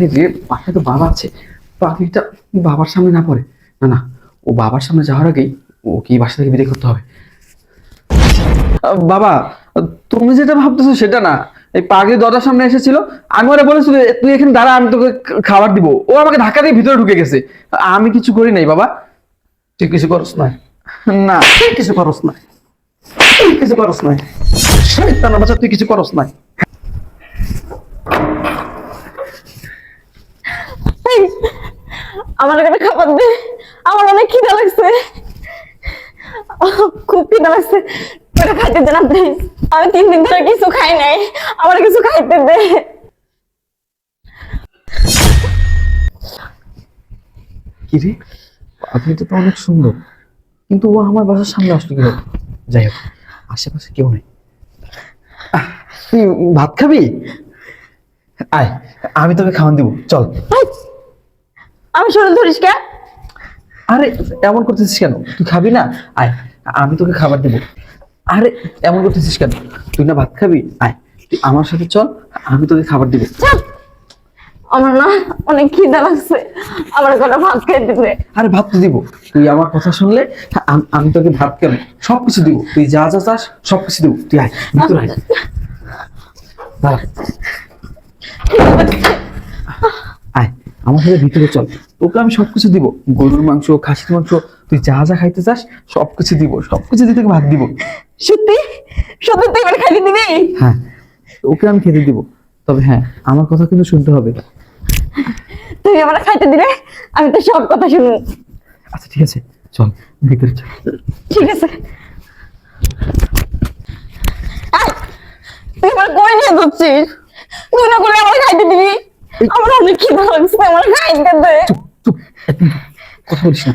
আরে রে বাসায় তো বাবা আছে পাখিটা বাবার সামনে না পড়ে। না না ও বাবার সামনে যাওয়ার আগেই ওকে বাসা থেকে বিদায় করতে হবে। বাবা তুমি যেটা ভাবতেছো সেটা না। এই পাগলি দরজার সামনে এসেছিল আমি ওরা বলেছিল তুই এখানে দাঁড়া আমি তোকে খাবার দিব। ও আমাকে ধাক্কা দিয়ে ভিতরে ঢুকে গেছে। আমি কিছু করি নাই বাবা। তুই কিছু করস না না। তুই কিছু করস না তুই কিছু করস না শয়তান বাচ্চা তুই কিছু করস না আমার এখানে খাবার দে। আমার অনেক খিদা লাগছে। খুব খিদা লাগছে। এটা খাইতে দে না প্লিজ আমি তিন দিন ধরে কিছু খাই নাই। আমার কিছু খাইতে দে। কি রে তো অনেক সুন্দর। কিন্তু ও আমার বাসার সামনে আসলো কি যাই হোক আশেপাশে কেউ নেই। তুই ভাত খাবি? আয় আমি তোকে খাওয়ান দিব। চল। আমি শরীর ধরিস কে? আরে এমন করতেছিস কেন? তুই খাবি না? আয় আমি তোকে খাবার দিব। আরে এমন করতেছিস কেন? তুই না ভাত খাবি? আয় তুই আমার সাথে চল আমি তোকে খাবার দিব। আমার না অনেক খিদা লাগছে। আমার কটা ভাত খাইতে দে আরে ভাত তো দিব। তুই আমার কথা শুনলে আমি তোকে ভাত কেন? সবকিছু দিব। তুই যা যা চাস সবকিছু দিব। তুই আয় ভিতরে আয়। দাঁড়া। আমার সাথে ভিতরে চল। তোকে আমি সবকিছু দিব। গরুর মাংস খাসির মাংস তুই যা যা খাইতে চাস সবকিছু দিব। সবকিছু দিয়ে তোকে ভাত দিব। সত্যি? সত্যি তুই খাইতে দিবি? হ্যাঁ। ওকে আমি খেতে দিব। তবে হ্যাঁ আমার কথা কিন্তু শুনতে হবে। তুই আমার খাইতে দিলে আমি তো সব কথা শুনব আচ্ছা ঠিক আছে। চল ভিতরে চল। ঠিক আছে। তুই আমার কই নিয়ে যাচ্ছিস? তুই না করলে আমার খাইতে দিবি? আমার অনেক খিদা লাগছে আমার খাইতে দে। কথা বলিস না।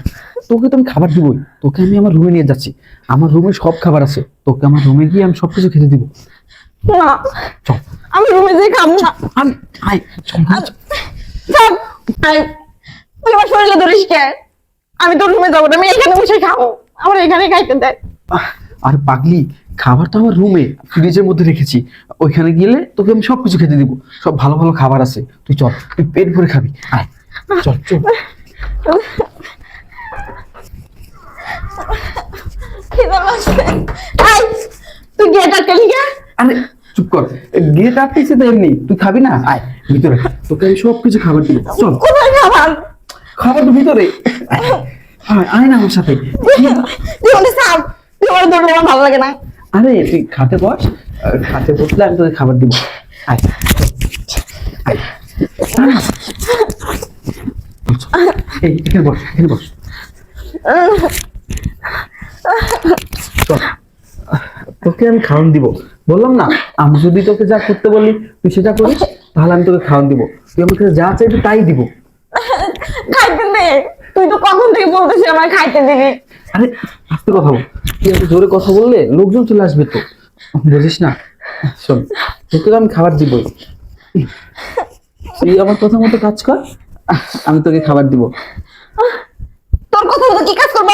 তোকে তো আমি খাবার দিবই। তোকে আমি আমার রুমে নিয়ে যাচ্ছি। আমার রুমে সব খাবার আছে। তোকে আমার রুমে গিয়ে আমি সবকিছু খেতে দিব। না চল। আমি রুমে যেয়ে খাব না। আমি আয় চল চল। আয়, তুই আমার শরীরে ধরিস কে? আমি তোর রুমে যাব না আমি এখানে বসে খাব। আমার এখানে খাইতে দেয় আর পাগলি খাবার তো আমার রুমে ফ্রিজের মধ্যে রেখেছি। ওইখানে গেলে তোকে আমি সবকিছু খেতে দিব। সব ভালো ভালো খাবার আছে। তুই চল তুই পেট ভরে খাবি। আয়। চল চল। খিদা লাগছে আয়, তুই গেট আটকালি আরে চুপ কর। গেট আটকেছে তো এমনি। তুই খাবি না? আয় ভিতরে। তোকে আমি সবকিছু খাবার দিব। চল। কোথায় খাবার? খাবার তো ভিতরে। আয় না আমার সাথে। তুই আমাকে সাপ তুই আমার ধরলে আমার ভালো লাগে না আরে তুই খাতে বস। খাতে বসলে আমি তোকে খাবার দিব। আয়। আয়। এই এখানে বস এখানে বস। তোকে আমি খাওয়ান দিব। বললাম না আমি যদি তোকে যা করতে বলি তুই সেটা করিস তাহলে আমি তোকে খাওয়ান দিব। তুই আমার কাছে যা চাইবি তাই দিব। খাইতে দে। তুই তো কখন থেকে বলতেছিস আমার খাইতে দিবি? আরে আস্তে কথা বল। তুই এত জোরে কথা বললে লোকজন চলে আসবে তো। বুঝিস না। শোন তোকে আমি খাবার দিবই। তুই আমার কথা মতো কাজ কর আমি তোকে খাবার দিব। তোর কথা মতো কি কাজ করব?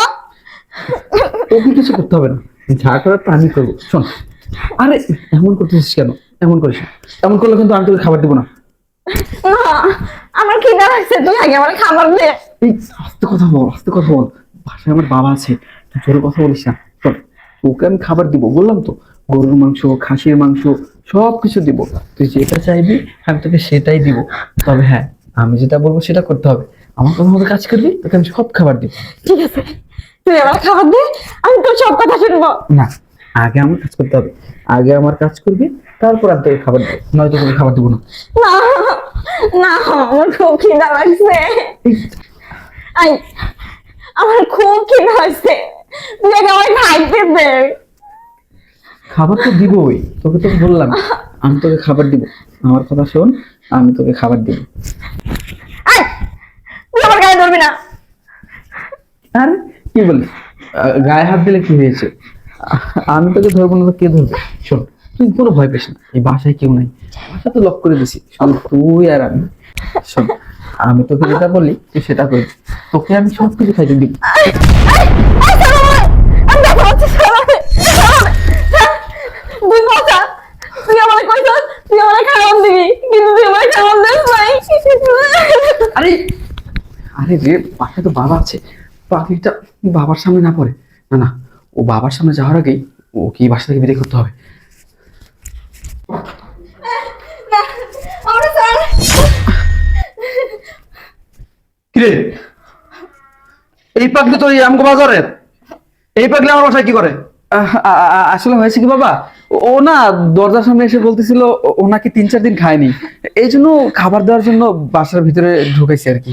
তোকে কিছু করতে হবে না। যা করার তা আমি করব। শোন আরে এমন করতেছিস কেন? এমন করিস এমন করলে কিন্তু আমি তোকে খাবার দিব না। না আমার খিদা লাগছে তুই আগে আমার খাবার দে। আস্তে কথা বল আস্তে কথা বল। বাসায় আমার বাবা আছে জোরে কথা বলিস না। শোন তোকে আমি খাবার দিব বললাম তো গরুর মাংস খাসির মাংস সব কিছু দিব। তুই যেটা চাইবি আমি তোকে সেটাই দিব। তবে হ্যাঁ আমি যেটা বলব সেটা করতে হবে। আমার কথা মতো কাজ করবি তোকে আমি সব খাবার দিব। ঠিক আছে তুই আমার খাবার দে আমি তোর সব কথা শুনব। না আগে আমার কাজ করতে হবে। আগে আমার কাজ করবি তারপর আমি তোকে খাবার দেবো। নয়তো তোকে খাবার দিব না। না না আমার খুব খিদা লাগছে। আই আমার খুব খিদা লাগছে তুই আগে আমার খাইতে দে খাবার তো দিবই তোকে তো বললাম। আমি তোকে খাবার দিব। আমার কথা শোন আমি তোকে খাবার দিব। তুই আমার গায়ে ধরবি না। আরে কি বলিস? গায়ে হাত দিলে কি হয়েছে? আমি তোকে ধরবো না তো কে ধরবে? শোন তুই কোনো ভয় পেস না। এই বাসায় কেউ নাই। বাসা তো লক করে দিছি। শুধু তুই আর আমি। শোন আমি তোকে যেটা বলি, তুই সেটা করি তোকে আমি সব কিছু খাইতে দিস নাই আরে রে, বাসায় তো বাবা আছে। পাখিটা বাবার সামনে না পড়ে। না না, ও বাবার সামনে যাওয়ার আগেই ওকে এই বাসা থেকে বিদায় করতে হবে। কিরে? এই পাগলি তো এই আমগো বাজারের এই পাগলি আমার বাসায় কি করে? আসলে হয়েছে কি বাবা? ও না দরজার সামনে এসে বলতেছিল ও- নাকি তিন চার দিন খায়নি। এই জন্য খাবার দেওয়ার জন্য বাসার ভিতরে ঢুকাইছে আর কি।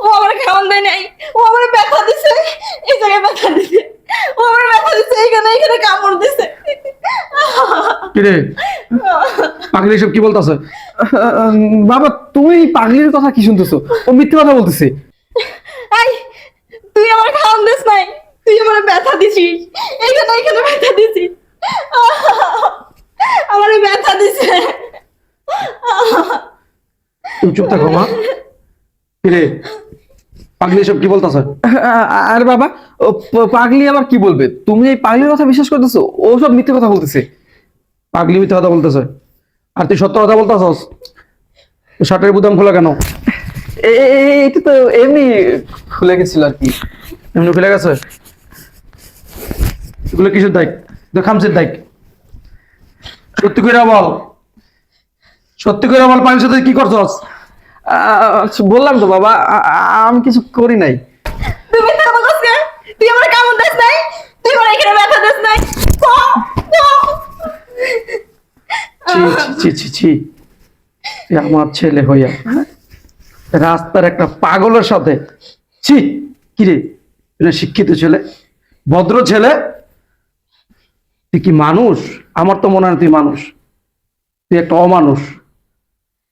ও আমার খাওয়ান দেয় নাই। ও আমার ব্যথা দিছে। এই জায়গায় ব্যথা দিছে। ও আমার ব্যথা দিছে। এইখানে এইখানে কামড় দিছে। কিরে? পাগলি সব কি বলতাছে? বাবা তুমি পাগলির কথা কি শুনতেছো? ও মিথ্যে কথা বলতেছে। আই তুই আমার খাওয়ান দিস নাই। তুই আমার ব্যথা দিছিস। এইখানে এইখানে ব্যথা দিছিস আমার ব্যথা দিছে। তুমি চুপ থাকো মা। কিরে পাগলি সব কি বলতাছে? আরে বাবা ও পাগলি আবার কি বলবে? তুমি এই পাগলির কথা বিশ্বাস করতেছো? ও সব মিথ্যে কথা বলতেছে। পাগলি মিথ্যা কথা বলতেছে। আর তুই সত্য কথা বলতাছস? শার্টের বুতাম খোলা কেন? এটা তো এমনি খুলে গেছিল আর কি। এমনি খুলে গেছে? এগুলো কিসের দায়িক তো খামসের দায়িক সত্যি করে বল। সত্যি করে বল পানির সাথে কি করছস? বললাম তো বাবা আমি কিছু করি নাই। মিথ্যা কথা তুই আমার কামড় দিস নাই? তুই আমার এখানে ব্যথা দিস নাই? ক, ক। আমার ছেলে হইয়া হ্যাঁ? রাস্তার একটা পাগলের সাথে, ছি কিরে শিক্ষিত ছেলে, ভদ্র ছেলে? তুই কি মানুষ? আমার তো মনে হয় তুই মানুষ। তুই একটা অমানুষ।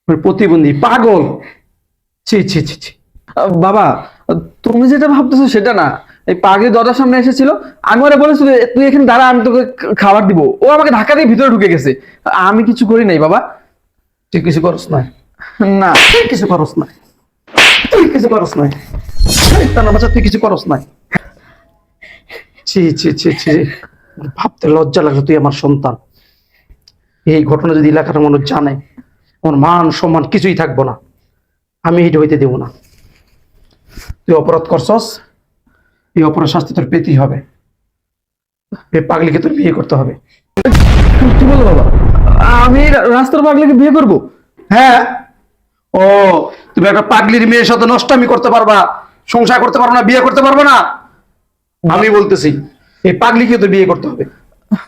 প্রতিবন্ধী, পাগল। ছি ছি ছি ছি। বাবা, তুমি যেটা ভাবতেছো সেটা না। এই পাগলি দরজার সামনে এসেছিল আমি ওরা বলেছিল তুই এখানে দাঁড়া, আমি তোকে খাবার দিব। ও আমাকে ধাক্কা দিয়ে ভিতরে ঢুকে গেছে। আমি কিছু করি নাই, বাবা। তুই কিছু করস না না, তুই কিছু করস তুই কিছু করস তুই কিছু করস ছি ছি ছি ছি। ভাবতে লজ্জা লাগে তুই আমার সন্তান। এই ঘটনা যদি এলাকার মানুষ জানে, আমার মান, সম্মান কিছুই থাকব না। আমি এটা হইতে দেব না। তুই অপরাধ করছস এই অপরাধ শাস্তি তোর পেতেই হবে। এই পাগলিকে তোর বিয়ে করতে হবে। কি বলো বাবা? আমি রাস্তার পাগলিকে বিয়ে করব? হ্যাঁ। ও তুমি একটা পাগলির মেয়ের সাথে নষ্টামি করতে পারবা সংসার করতে পারব না বিয়ে করতে পারব না? আমি বলতেছি এই পাগলিকে তো বিয়ে করতে হবে।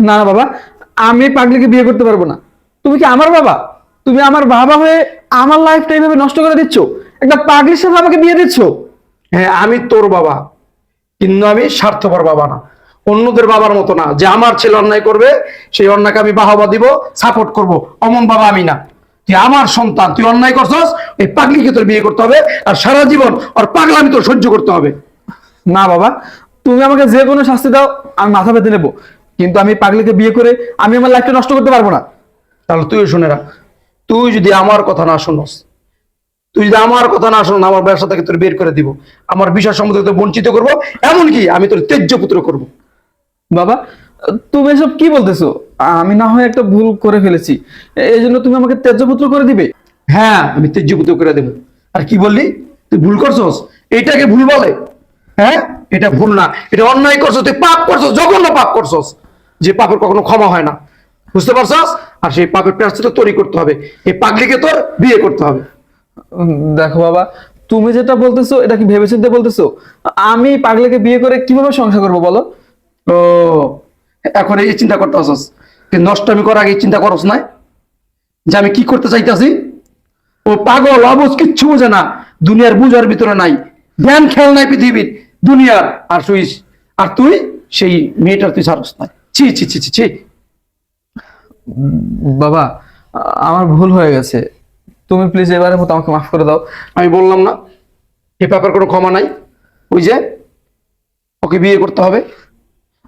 না না বাবা আমি পাগলিকে বিয়ে করতে পারব না। তুমি কি আমার বাবা? তুমি আমার বাবা হয়ে আমার লাইফটা এইভাবে নষ্ট করে দিচ্ছ? একটা পাগলির সাথে আমাকে বিয়ে দিচ্ছ? হ্যাঁ আমি তোর বাবা। কিন্তু আমি স্বার্থপর বাবা না। অন্যদের বাবার মতো না। যে আমার ছেলে অন্যায় করবে সেই অন্যায়কে আমি বাহবা দিব সাপোর্ট করব। অমন বাবা আমি না। তুই আমার সন্তান তুই অন্যায় করছস এই পাগলিকে তোর বিয়ে করতে হবে আর সারা জীবন আর পাগলামি তোর সহ্য করতে হবে। না বাবা তুমি আমাকে যে কোনো শাস্তি দাও আমি মাথা পেতে নেব। কিন্তু আমি পাগলিকে বিয়ে করে আমি আমার লাইফটা নষ্ট করতে পারব না। তাহলে তুইও শুনে রাখ। তুই যদি আমার কথা না শুনস তুই যদি আমার কথা না শোন আমার ব্যবসা থেকে তোর বের করে দিব। আমার বিষয় সম্বন্ধে তোর বঞ্চিত করব এমনকি আমি তোর তেজ্য পুত্র করব। বাবা তুমি এসব কি বলতেছো? আমি না হয় একটা ভুল করে ফেলেছি। এই জন্য তুমি আমাকে ত্যায্যপুত্র করে দিবে? হ্যাঁ আমি তেজ্য পুত্র করে দেবো। আর কি বললি? তুই ভুল করছস? এটাকে ভুল বলে। হ্যাঁ? এটা ভুল না। এটা অন্যায় করছ তুই পাপ করছস জঘন্য পাপ করছস। যে পাপের কখনো ক্ষমা হয় না। বুঝতে পারছস? আর সেই পাপের প্রায়শ্চিত্ত তৈরি করতে হবে। এই পাগলিকে তোর বিয়ে করতে হবে। দেখো বাবা, তুমি যেটা বলতেছো, এটা কি ভেবেচিন্তে বলতেছো? আমি পাগলাকে বিয়ে করে কীভাবে সংসার করব বলো? ও, এখন এই চিন্তা করতে আসস। নষ্ট আমি করার আগে চিন্তা করস না? যে আমি কি করতে চাইতাছি? ও পাগল, অবুজ, কিচ্ছু বোঝে না। দুনিয়ার বুঝার ভিতরে নাই। জ্ঞান খেয়াল নাই পৃথিবীর, দুনিয়ার। আর শুইস, আর তুই সেই মেয়েটার তুই ছাড়স না। ছি ছি ছি ছি ছি। বাবা, আমার ভুল হয়ে গেছে। তুমি প্লিজ এবারের মতো আমাকে মাফ করে দাও। আমি বললাম না, এ ব্যাপার কোনো ক্ষমা নাই। ওই যে, ওকে বিয়ে করতে হবে।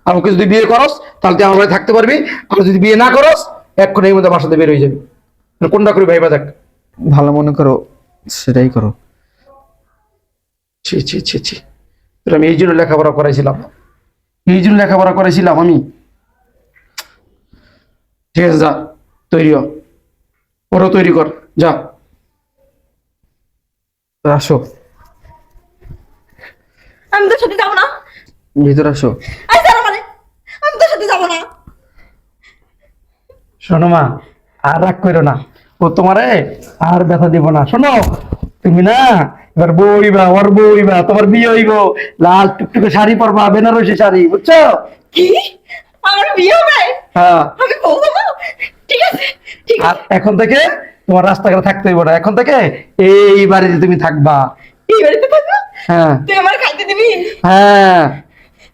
আর ওকে যদি বিয়ে করস, তাহলে তুই আমার থাকতে পারবি। আর যদি বিয়ে না করস, এক্ষুনি এই মধ্যে বাসাতে বের হয়ে যাবি। কোনটা করি ভাইবা দেখ। ভালো মনে করো, সেটাই করো। ছি ছি ছি ছি। আমি এই জন্য লেখাপড়া করাইছিলাম। এই জন্য লেখাপড়া করাইছিলাম আমি। ঠিক আছে, যা, তৈরি হ। ওরও তৈরি কর, যা। আসো। আমি তোর সাথে যাব না। ভিতরে আসো। যাব মানে আমি তোর সাথে যাব না। শোনো মা আর রাগ করো না। ও তোমারে আর ব্যথা দিব না। শোনো তুমি না এবার বইবা ওর বইবা তোমার বিয়ে হইব। লাল টুকটুকে শাড়ি পরবা বেনারসি শাড়ি বুঝছ? কি? আমার বিয়ে হবে? হ্যাঁ। আমি বউ হব ঠিক আছে ঠিক আর আছে। এখন থেকে তোমার রাস্তাঘাটে থাকতে হইব না। এখন থেকে এই বাড়িতে তুমি থাকবা। এই বাড়িতে থাকব? হ্যাঁ। তুই আমার খাইতে দিবি? হ্যাঁ।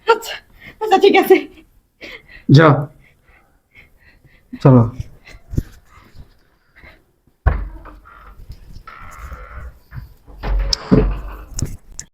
আচ্ছা আচ্ছা ঠিক আছে। যাও। চলো।